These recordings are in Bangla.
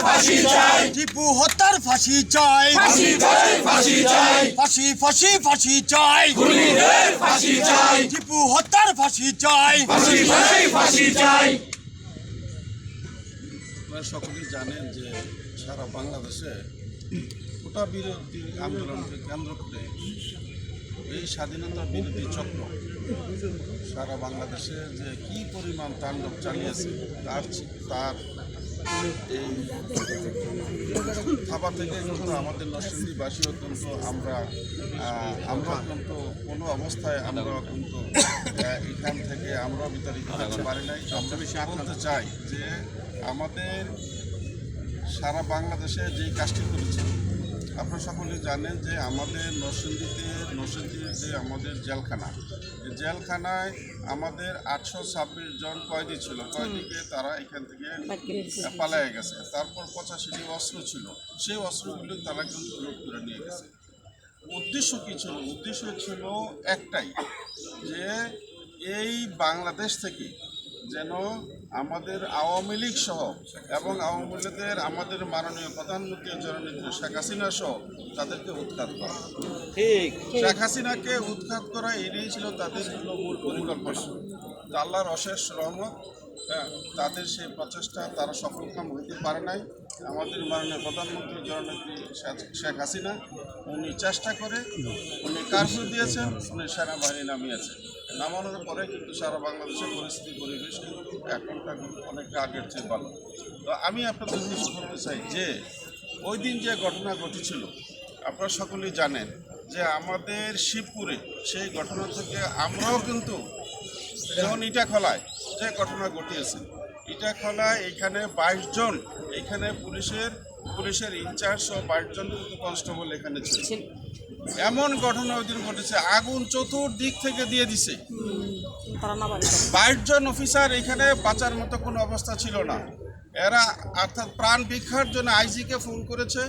ফাঁসি চাই টিপু হত্যার ফাঁসি চাই ফাঁসি চাই ফাঁসি চাই ফাঁসি ফাঁসি ফাঁসি চাই খুনিদের ফাঁসি চাই টিপু হত্যার ফাঁসি চাই ফাঁসি চাই ফাঁসি চাই আপনারা সকলেই জানেন যে সারা বাংলাদেশে কোটা বিরোধী আন্দোলনকে কেন্দ্র করে এই স্বাধীনতা বিরোধী চক্র সারা বাংলাদেশে যে কি পরিমাণ তাণ্ডব চালিয়েছে তার তার এই থাবা থেকে কিন্তু আমাদের নরসিংদীবাসী অত্যন্ত আমরা আমরা অত্যন্ত কোনো অবস্থায় আমরা কিন্তু এখান থেকে আমরা বিতাড়িত হতে পারি নাই। আমরা বেশি আপনাদের চাই যে আমাদের সারা বাংলাদেশে যেই কাজটি করেছে আপনারা সকলেই জানেন যে আমাদের নরসিংদীতে নরসিংদীর যে আমাদের জেলখানা। জেলখানায় আমাদের আটশো ছাব্বিশ জন কয়েদি ছিল। কয়েদিকে তারা এখান থেকে পালায় গেছে। তারপর পঁচাশিটি অস্ত্র ছিল। সেই অস্ত্রগুলি তারা কিন্তু লুট করে নিয়ে গেছে। উদ্দেশ্য কী ছিল? উদ্দেশ্য ছিল একটাই, যে এই বাংলাদেশ থেকে যেন আমাদের আওয়ামী লীগ সহ এবং আওয়ামী লীগের আমাদের মাননীয় প্রধানমন্ত্রী জননেত্রী শেখ হাসিনা সহ তাদেরকে উৎখাত করা। ঠিক। শেখ হাসিনাকে উৎখাত করা এটাই ছিল তাদের মূল পরিকল্পনা তো আল্লাহর অশেষ রহমত হ্যাঁ তাদের সেই প্রচেষ্টা তারা সফলকাম হইতে পারে নাই। আমাদের মাননীয় প্রধানমন্ত্রী জননেত্রী শেখ- শেখ হাসিনা উনি চেষ্টা করে উনি কারফিউ দিয়েছেন উনি সেনাবাহিনী নামিয়েছেন। নামানোর পরে কিন্তু সারা বাংলাদেশের পরিস্থিতি, পরিবেশ কিন্তু এখনটা কিন্তু অনেকটা আগের চেয়ে ভালো। তো আমি আপনাদের জিনিস বলতে চাই যে, ওই দিন যে ঘটনা ঘটেছিল, আপনারা সকলেই জানেন যে আমাদের শিবপুরে সেই ঘটনা থেকে আমরাও কিন্তু যেমন ইটা খোলায় যে ঘটনা ঘটিয়েছে। ইটা খোলায় এখানে বাইশ জন, এখানে পুলিশের পুলিশের ইনচার্জ সহ পাঁচজন কনস্টেবল এখানে ছিল এমন ঘটনা ওই দিন ঘটেছে আগুন চতুর্দিক থেকে দিয়ে দিছে। বাইশজন অফিসার এখানে বাঁচার মতো কোনো অবস্থা ছিল না। এরা অর্থাৎ প্রাণ ভিক্ষার জন্য আইজিকে ফোন করেছে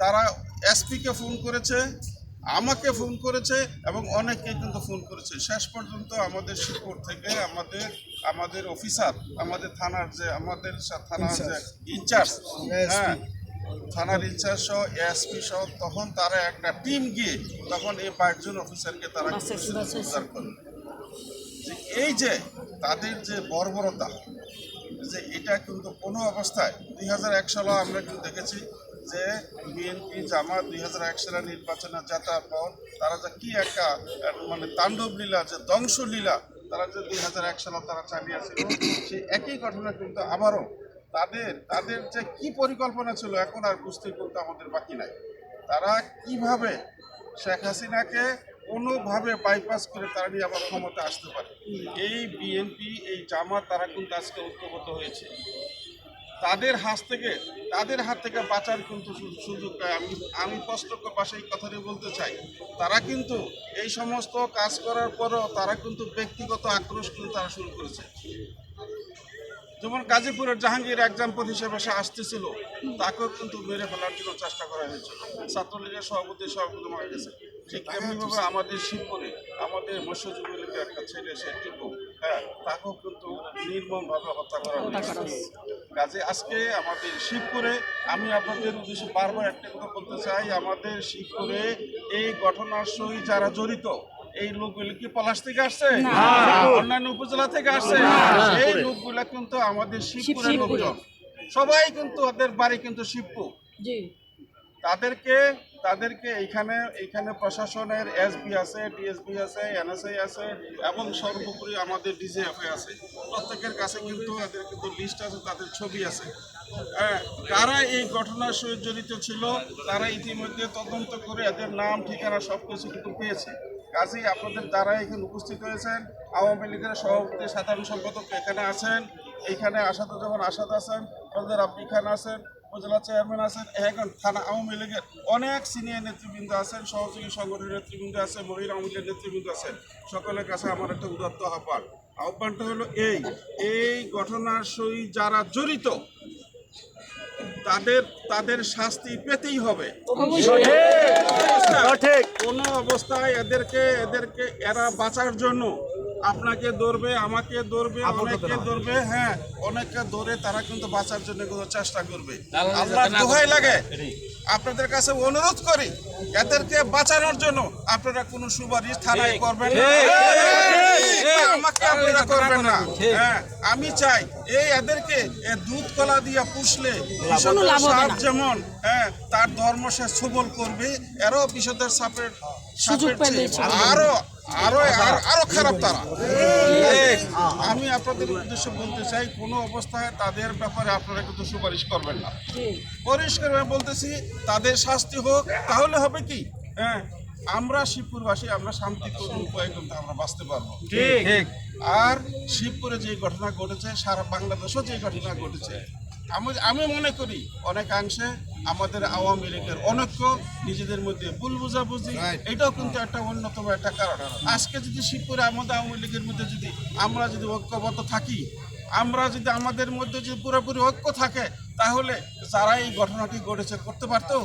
তারা এসপিকে ফোন করেছে আমাকে ফোন করেছে এবং অনেককে কিন্তু ফোন করেছে। শেষ পর্যন্ত আমাদের শিবপুর থেকে আমাদের আমাদের অফিসার আমাদের থানার যে আমাদের থানার যে ইনচার্জ হ্যাঁ থানার ইনচার্জ সহ এসপি সহ তখন তারা একটা টিম গিয়ে তখন এই পাঁচজন অফিসারকে তারা উদ্ধার করে। যে এই যে তাদের যে বর্বরতা যে এটা কিন্তু কোনো অবস্থায় দুই হাজার এক সালে আমরা কিন্তু দেখেছি যে বিএনপি জামাত দুই হাজার এক সালের নির্বাচনে জেতার পর তারা যে কি একটা মানে তাণ্ডব লীলা, যে ধ্বংস লীলা তারা যে দুই হাজার এক সালে তারা চালিয়েছিল, সেই একই ঘটনা কিন্তু আবারও তাদের তাদের যে কি পরিকল্পনা ছিল এখন আর বুঝতে কিন্তু আমাদের বাকি নাই। তারা কীভাবে শেখ হাসিনাকে কোনোভাবে বাইপাস করে তারা নিয়ে আবার ক্ষমতা আসতে পারে? এই বিএনপি, এই জামাত তারা কিন্তু আজকে ঐক্যবদ্ধ হয়েছে। তাদের হাত থেকে তাদের হাত থেকে বাঁচার কিন্তু সুযোগ পায়। আমি আমি কষ্ট ভাষায় এই কথাটি বলতে চাই। তারা কিন্তু এই সমস্ত কাজ করার পরও তারা কিন্তু ব্যক্তিগত আক্রোশ কিন্তু তারা শুরু করেছে। যেমন গাজীপুরের জাহাঙ্গীর এক্সাম্পল হিসেবে সে আসতেছিল তাকেও কিন্তু মেরে ফেলার জন্য চেষ্টা করা হয়েছিল। ছাত্রলীগের সভাপতি সভাপতি মারা গেছে। ঠিক তেমনিভাবে আমাদের শিবপুরে আমাদের মৎস্যজীবী একটা ছেলে সে টিপু হ্যাঁ তাকেও কিন্তু নির্মমভাবে হত্যা করা হয়েছে। কাজে আজকে আমাদের শিবপুরে আমি আপনাদের উদ্দেশ্যে বারবার একটা কথা বলতে চাই আমাদের শিবপুরে এই ঘটনার সহিত যারা জড়িত এই লোকগুলি কি পলাশ থেকে আসছে? অন্যান্য উপজেলা থেকে আসছে? এই লোকগুলো কিন্তু আমাদের শিবপুরের লোকজন। সবাই কিন্তু ওদের বাড়ি কিন্তু শিবপুর। তাদেরকে তাদেরকে এইখানে এইখানে প্রশাসনের এসবি আছে ডিএসবি আছে এনএসআই আছে এবং সর্বোপরি আমাদের ডিজিএফএ আছে। প্রত্যেকের কাছে কিন্তু তাদের কিন্তু লিস্ট আছে তাদের ছবি আছে। হ্যাঁ, কারা এই ঘটনার সহিত জড়িত ছিল তারা ইতিমধ্যে তদন্ত করে এদের নাম ঠিকানা সব কিছু কিন্তু পেয়েছে। কাজেই আপনাদের দ্বারা এখানে উপস্থিত হয়েছেন আওয়ামী লীগের সভাপতি সাধারণ সম্পাদক এখানে আছেন এইখানে আসাদ যখন আসাদ আছেন ফজর আপনি খান আছেন উপজেলা চেয়ারম্যান আছেন এখন থানা আওয়ামী লীগের অনেক সিনিয়র নেতৃবৃন্দ আছেন সহযোগী সংগঠনের নেতৃবৃন্দ আছে মহিলা আওয়ামী লীগের নেতৃবৃন্দ আছেন। সকলের কাছে আমার একটা উদাত্ত আহ্বান। আহ্বানটা হলো এই এই ঘটনার সই যারা জড়িত তাদের তাদের শাস্তি পেতেই হবে। কোনো অবস্থায় এদেরকে এদেরকে এরা বাঁচার জন্য আপনাকে ধরবে আমাকে ধরবে অনেককে ধরবে হ্যাঁ অনেককে ধরে তারা কিন্তু বাঁচার জন্য চেষ্টা করবে। আল্লাহ দোহাই লাগে। আপনাদের কাছে অনুরোধ করি এদেরকে বাঁচানোর জন্য আপনারা কোনো সুপারিশ থানায় করবেন না। আমাকে আপনারা করবেন না। হ্যাঁ আমি চাই এই এদেরকে দুধ কলা দিয়ে পুষলে যেমন হ্যাঁ তার ধর্ম সে সবল করবে এরও কৃষকদের সাপের সাপের আরও আরও আরো- খারাপ তারা। আমি আপনাদের উদ্দেশ্যে বলতে চাই কোনো অবস্থায় তাদের ব্যাপারে আপনারা কিন্তু সুপারিশ করবেন না। পরিষ্কার বলতেছি তাদের শাস্তি হোক তাহলে হবে কি? হ্যাঁ আমরা শিবপুরবাসী আমরা শান্তিপূর্ণ উপায়ে কিন্তু আমরা বাঁচতে পারব। ঠিক। আর শিবপুরে যে ঘটনা ঘটেছে সারা বাংলাদেশও যে ঘটনা ঘটেছে আমি আমি মনে করি অনেকাংশে আমাদের আওয়ামী লীগের অনৈক্য নিজেদের মধ্যে ভুল বুঝাবুঝি এটাও কিন্তু একটা অন্যতম একটা কারণ। আজকে যদি শিবপুরে আমাদের আওয়ামী লীগের মধ্যে যদি আমরা যদি ঐক্যবদ্ধ থাকি আমরা যদি আমাদের মধ্যে যদি পুরোপুরি ঐক্য থাকে তাহলে যারা এই ঘটনাটি ঘটেছে করতে পারতো?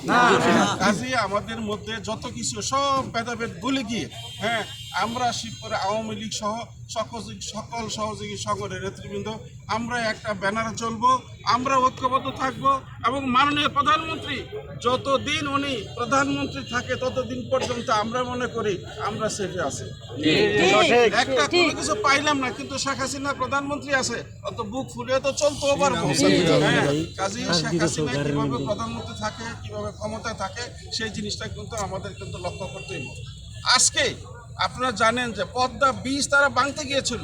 কাজে আমাদের মধ্যে যত কিছু সব ভেদাভেদ ভুলে গিয়ে হ্যাঁ আমরা শিবপুরে আওয়ামী লীগ সহ সকল সকল সহযোগী সংগঠনের নেতৃবৃন্দ আমরা একটা ব্যানারে চলবো আমরা ঐক্যবদ্ধ থাকব এবং মাননীয় প্রধানমন্ত্রী যতদিন উনি প্রধানমন্ত্রী থাকে ততদিন পর্যন্ত আমরা মনে করি আমরা সেফে আছি। একটা কোনো কিছু পাইলাম না কিন্তু শেখ হাসিনা প্রধানমন্ত্রী আছে অত বুক ফুলিয়ে তো চলতেও পারব হ্যাঁ, কাজেই শেখ হাসিনা কীভাবে প্রধানমন্ত্রী থাকে কীভাবে ক্ষমতা থাকে সেই জিনিসটা কিন্তু আমাদের কিন্তু লক্ষ্য করতেই হবে। আজকে আপনারা জানেন যে পদ্মা বীজ তারা বাংতে গিয়েছিল।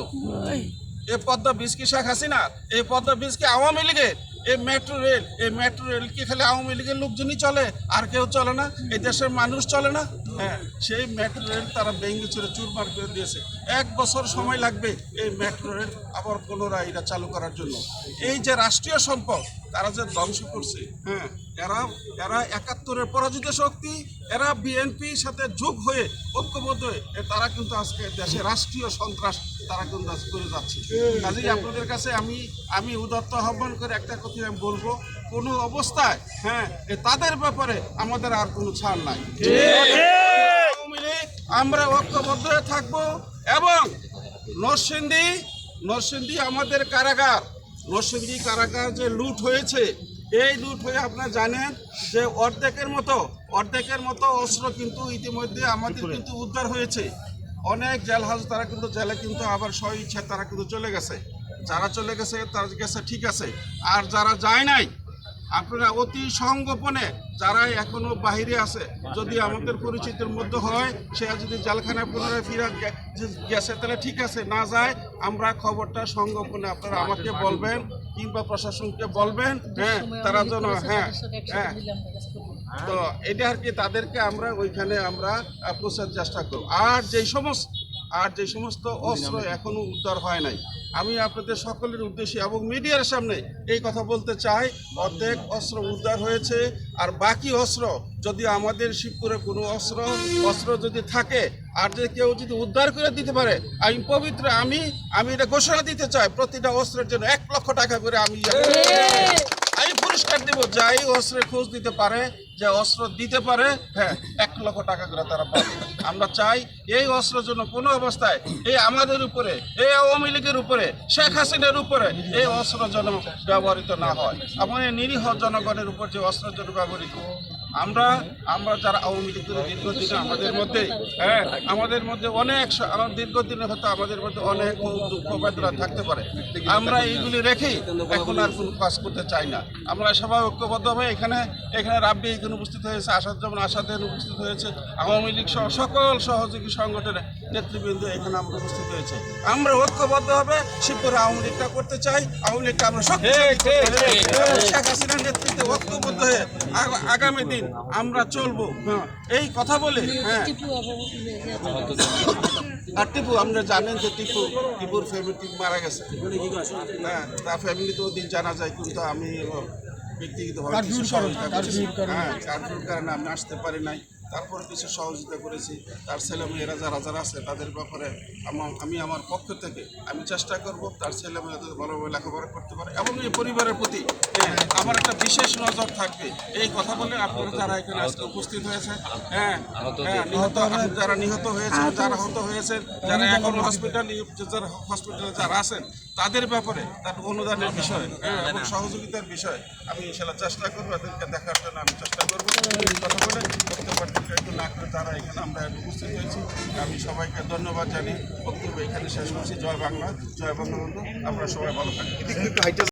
এই পদ্মা বীজ কি শেখ হাসিনা? এই পদ্মা বীজ কি আওয়ামী লীগের? এই মেট্রো রেল এই মেট্রো রেল কি খালি আওয়ামী লীগের লোকজনই চলে আর কেউ চলে না? এই দেশের মানুষ চলে না? হ্যাঁ সেই মেট্রো রেল তারা ভেঙে চুরে চুরমার করে দিয়েছে। এক বছর সময় লাগবে এই মেট্রো রেল আবার পুনরায় এটা চালু করার জন্য। এই যে রাষ্ট্রীয় সম্পদ তারা যে ধ্বংস করছে হ্যাঁ এরা এরা একাত্তরের পরাজিত শক্তি, এরা বিএনপির সাথে যোগ হয়ে ঐক্যবদ্ধ হয়ে তারা কিন্তু আজকে দেশে রাষ্ট্রীয় সন্ত্রাস তারা কিন্তু আজ করে যাচ্ছে। কাজেই আপনাদের কাছে আমি আমি উদত্ত আহ্বান করে একটা কথা আমি বলব, কোনো অবস্থায় হ্যাঁ তাদের ব্যাপারে আমাদের আর কোনো ছাড় নাই। আমরা ঐক্যবদ্ধ হয়ে থাকব এবং নরসিংদী নরসিংদী আমাদের কারাগার, নরসিংদী কারাগার যে লুট হয়েছে এই লুট হয়ে আপনারা জানেন যে অর্ধেকের মতো অর্ধেকের মতো অস্ত্র কিন্তু ইতিমধ্যে আমাদের কিন্তু উদ্ধার হয়েছে। অনেক জেল হাউস তারা কিন্তু জেলে কিন্তু আবার স্ব ইচ্ছা তারা কিন্তু চলে গেছে। যারা চলে গেছে তারা গেছে ঠিক আছে। আর যারা যায় নাই আপনারা অতি সংগোপনে যারা এখনও বাহিরে আছে যদি আমাদের পরিচিতের মধ্যে হয় সে যদি জালখানায় পুনরায় ফিরে গেছে তাহলে ঠিক আছে। না যায় আমরা খবরটা সংগোপনে আপনারা আমাকে বলবেন। কিংবা প্রশাসনকে বলবেন হ্যাঁ তারা যেন হ্যাঁ হ্যাঁ। তো এটা আর কি তাদেরকে আমরা ওইখানে আমরা প্রচার পৌঁছার চেষ্টা করব। আর যেই সমস্ত আর যে সমস্ত অস্ত্র এখনও উদ্ধার হয় নাই আমি আপনাদের সকলের উদ্দেশ্যে এবং মিডিয়ার সামনে এই কথা বলতে চাই, অর্ধেক অস্ত্র উদ্ধার হয়েছে আর বাকি অস্ত্র, যদি আমাদের শিবপুরে কোনো অস্ত্র অস্ত্র যদি থাকে, আর যে কেউ যদি উদ্ধার করে দিতে পারে, আমি পবিত্র, আমি আমি এটা ঘোষণা দিতে চাই, প্রতিটা অস্ত্রের জন্য এক লক্ষ টাকা করে আমি পুরস্কার দিব, যাই অস্ত্রের খোঁজ দিতে পারে, যে অস্ত্র দিতে পারে হ্যাঁ এক লক্ষ টাকা করে তারা পাবে। আমরা চাই এই অস্ত্র জন্য কোনো অবস্থায় এই আমাদের উপরে, এই আওয়ামী লীগের উপরে, শেখ হাসিনার উপরে এই অস্ত্র যেন ব্যবহৃত না হয়। এবং নিরীহ জনগণের উপর যে অস্ত্র যেন ব্যবহৃত আমরা আমরা যারা আওয়ামী লীগ করে দীর্ঘদিনে আমাদের মধ্যে হ্যাঁ আমাদের মধ্যে অনেক দীর্ঘদিনে হয়তো আমাদের মধ্যে অনেক দুঃখ বেদনা থাকতে পারে। আমরা এইগুলি রেখেই এখন আর কোনো কাজ করতে চাই না। আমরা সবাই ঐক্যবদ্ধ হয়ে এখানে এখানে রাব্বি এখানে উপস্থিত হয়েছে, আসাদ যেমন আসাদের উপস্থিত হয়েছে, আওয়ামী লীগ সহ সকল সহযোগী সংগঠনের নেতৃবৃন্দ এখানে আমরা উপস্থিত হয়েছে। আমরা ঐক্যবদ্ধ হবে শিবপুরে আওয়ামী লীগটা করতে চাই। আওয়ামী লীগটা আমরা শেখ হাসিনার নেতৃত্বে ঐক্যবদ্ধ হয়ে আগামী দিন আমরা চলবো। হ্যাঁ এই কথা বলে হ্যাঁ। আর টিপু আপনারা জানেন যে টিপু টিপুর ফ্যামিলি মারা গেছে। হ্যাঁ তার ফ্যামিলি তো দিন জানা যায় কিন্তু আমি ব্যক্তিগতভাবে হ্যাঁ কারণে আমি আসতে পারি নাই। তারপরে কিছু সহযোগিতা করেছি। তার ছেলে মেয়েরা যারা যারা আছে তাদের ব্যাপারে আমার আমি আমার পক্ষ থেকে আমি চেষ্টা করব তার ছেলে মেয়ে যাতে ভালোভাবে লেখাপড়া করতে পারে এবং এই পরিবারের প্রতি সবার একটা বিশেষ নজর থাকবে। এই কথা বলে আপনারা যারা এখানে আজকে উপস্থিত হয়েছে হ্যাঁ হ্যাঁ নিহত যারা নিহত হয়েছে যারা আহত হয়েছেন যারা এখন হসপিটাল যারা হসপিটালে যারা আছেন তাদের ব্যাপারে তার অনুদানের বিষয় হ্যাঁ, এবং সহযোগিতার বিষয় আমি ইনশাল্লাহ চেষ্টা করব এদেরকে দেখার জন্য আমি চেষ্টা করব। কথা বলে বক্তব্য একটু না করে তারা এখানে আমরা উপস্থিত হয়েছি। আমি সবাইকে ধন্যবাদ জানি বক্তব্য এখানে শেষ করছি। জয় বাংলা, জয় বঙ্গবন্ধু। আমরা সবাই ভালো থাকি